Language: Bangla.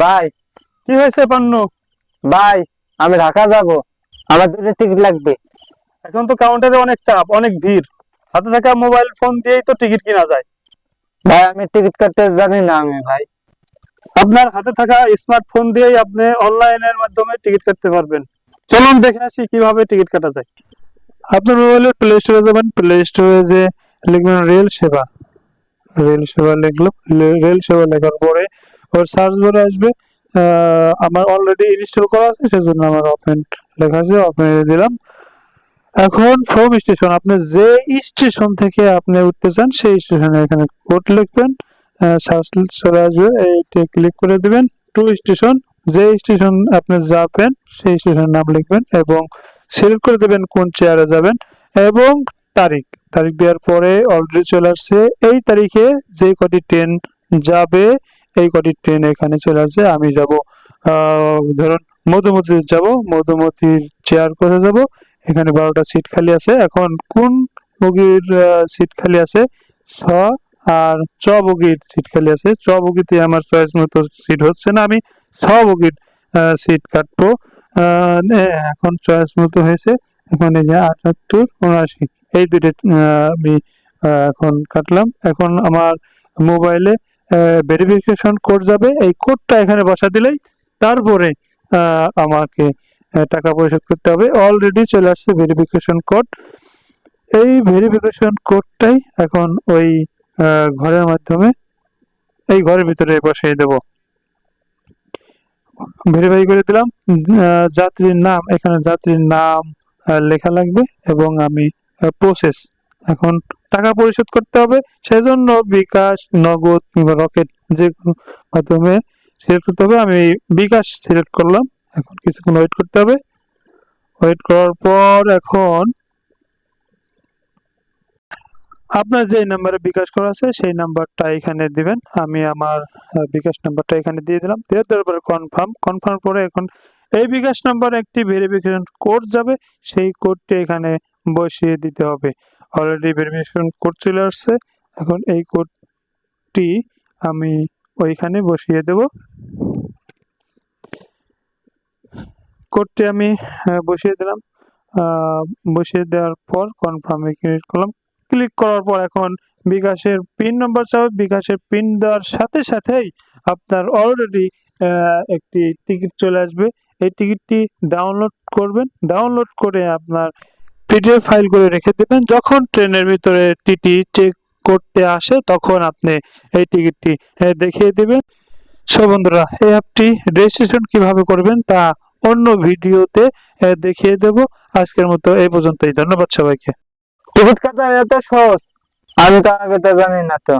ভাই কি হয়েছে পান্নু? ভাই আমি ঢাকা যাব। আমার দুটো টিকিট লাগবে। এখন তো কাউন্টারে অনেক চাপ অনেক ভিড়। হাতে থাকা মোবাইল ফোন দিয়েই তো টিকিট কেনা যায়। ভাই আমি টিকিট কাটতে জানি না আমি ভাই। আপনার হাতে থাকা স্মার্টফোন দিয়েই আপনি অনলাইনের মাধ্যমে টিকিট কাটতে পারবেন। চলুন দেখে আসি কীভাবে টিকিট কাটা যায়। আপনার মোবাইলে প্লে স্টোরে যাবেন। প্লে স্টোরে যে লিখবেন রেল সেবা রেল সেবা লিখলো। রেল সেবা লেখার পরে ওর সার্চ বারে আসবে। আমার অলরেডি ইনস্টল করা আছে, সেজন্য আমার ওপেন লেখা আছে ওপেন দিলাম। এখন ফ্রম স্টেশন আপনি যে স্টেশন থেকে আপনি উঠতে চান সেই স্টেশনে এখানে কোড লিখবেন। সার্চ চলে আসবে এইটা ক্লিক করে দিবেন। টু স্টেশন যে স্টেশন আপনি যাবেন, সেই স্টেশনের নাম লিখবেন এবং সিলেক্ট করে দেবেন কোন চেয়ারে যাবেন এবং তারিখ। তারিখ দেওয়ার পরে অলরেডি চলে আসছে। এই তারিখে যে কটি ট্রেন যাবে এই কটি ট্রেন এখানে চলে আসছে আমি যাব ধরুন মধুমতির যাব, মধুমতির চেয়ার করে যাব? এখানে বারোটা সিট খালি আছে। এখন কোন বগির সিট খালি আছে? ছ আর চ বগির সিট খালি আছে। চ বগিতে আমার চয়েস মতো সিট হচ্ছে না। আমি ছ বগির সিট কাটবো। এখন চয়েস মতো হয়েছে। এখন যে আটাত্তর, উনআশি, এই দুটো আমি এখন কাটলাম। এখন আমার মোবাইলে ভেরিফিকেশন কোড যাবে। এই কোডটা এখানে বসা দিলেই তারপরে আমাকে টাকা পরিশোধ করতে হবে। অলরেডি চলে আসছে ভেরিফিকেশন কোড এই ভেরিফিকেশন কোডটাই এখন ওই ঘরের মাধ্যমে এই ঘরের ভিতরে বসিয়ে দেব। ভেরিফাই করে দিলাম। যাত্রীর নাম, এখানে যাত্রীর নাম লেখা লাগবে এবং আমি প্রসেস এখন টাকা পরিশোধ করতে হবে, সেজন্য বিকাশ, নগদ কিংবা রকেট যে মাধ্যমে সিলেক্ট করতে হবে। আমি বিকাশ সিলেক্ট করলাম, এখন কিছুক্ষণ ওয়েট করতে হবে। ওয়েট করার পর এখন আপনার যে নাম্বারে বিকাশ করা আছে, সেই নাম্বারটা এখানে দিবেন। আমি আমার বিকাশ নাম্বারটা এখানে দিয়ে দিলাম। দিয়ে দেওয়ার পরে কনফার্ম কনফার্ম পরে এখন এই বিকাশ নাম্বারে একটি ভেরিফিকেশন কোড যাবে, সেই কোডটি এখানে বসিয়ে দিতে হবে। অলরেডি ভেরিফিকেশন কোড চলে আসছে। এখন এই কোডটি আমি ওইখানে বসিয়ে দেব। কোডটি আমি বসিয়ে দিলাম। বসিয়ে দেওয়ার পর কনফার্মে ক্লিক করলাম। ক্লিক করার পর এখন বিকাশের পিন নম্বর চাবে বিকাশের পিন দেওয়ার সাথে সাথেই আপনার অলরেডি একটি টিকিট চলে আসবে। এই টিকিটটি ডাউনলোড করবেন। ডাউনলোড করে আপনার পিডিএফ ফাইল করে রেখে দেবেন। যখন ট্রেনের ভিতরে টিটি চেক করতে আসে, তখন আপনি এই টিকিটটি দেখিয়ে দেবেন। সো, বন্ধুরা, এই অ্যাপটি রেজিস্ট্রেশন কীভাবে করবেন তা অন্য ভিডিওতে দেখিয়ে দেব। আজকের মতো এই পর্যন্তই। ধন্যবাদ সবাইকে। টিকিট কাটা এত সহজ। আমি তো আগে জানি না তো।